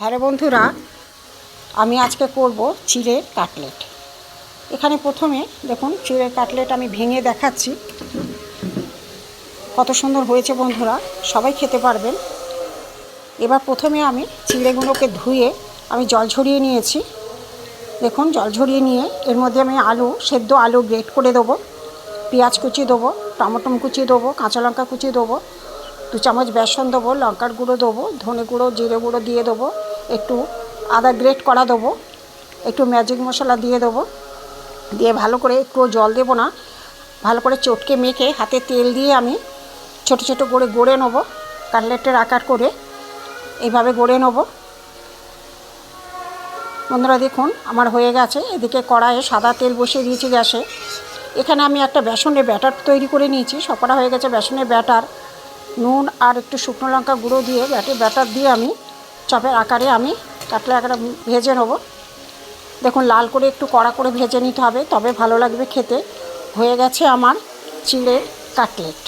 Hello বন্ধুরা, আমি আজকে করব চিড়ের কাটলেট। এখানে প্রথমে দেখুন, চিড়ের কাটলেট আমি ভেঙে দেখাচ্ছি। কত সুন্দর হয়েছে বন্ধুরা, সবাই খেতে পারবেন। এবার প্রথমে আমি চিড়েগুলোকে ধুয়ে আমি জল ঝরিয়ে নিয়েছি। দেখুন, জল ঝরিয়ে নিয়ে এর মধ্যে আমি আলু, সেদ্ধ আলু গ্রেট করে দেবো, পেঁয়াজ কুচি দেবো টমেটো কুচি দেবো, কাঁচা লঙ্কা কুচি দেবো দু চামচ বেসন দেবো, লঙ্কার গুঁড়ো দেবো, ধনে গুঁড়ো, জিরে গুঁড়ো দিয়ে দেবো, একটু আদা গ্রেট করা দেবো, একটু ম্যাজিক মশলা দিয়ে দেবো, দিয়ে ভালো করে একটু জল দেবো না, ভালো করে চটকে মেখে হাতে তেল দিয়ে আমি ছোট ছোট করে গড়ে নেব, কাটলেটের আকার করে এইভাবে গড়ে নেব। বন্ধুরা দেখুন, আমার হয়ে গেছে, এদিকে কড়াইয়ে সাদা তেল বসিয়ে দিয়েছি গ্যাসে। এখানে আমি একটা বেসনের ব্যাটার তৈরি করে নিয়েছি, সবকটা হয়ে গেছে বেসনের ব্যাটার। নুন আর একটু শুকনো লঙ্কা গুঁড়ো দিয়ে ব্যাটে, ব্যাটার দিয়ে আমি চপের আকারে আমি কাটলে আকারে ভেজে নেব। দেখুন, লাল করে একটু কড়া করে ভেজে নিতে হবে, তবে ভালো লাগবে খেতে। হয়ে গেছে আমার চিড়ে কাটলেট।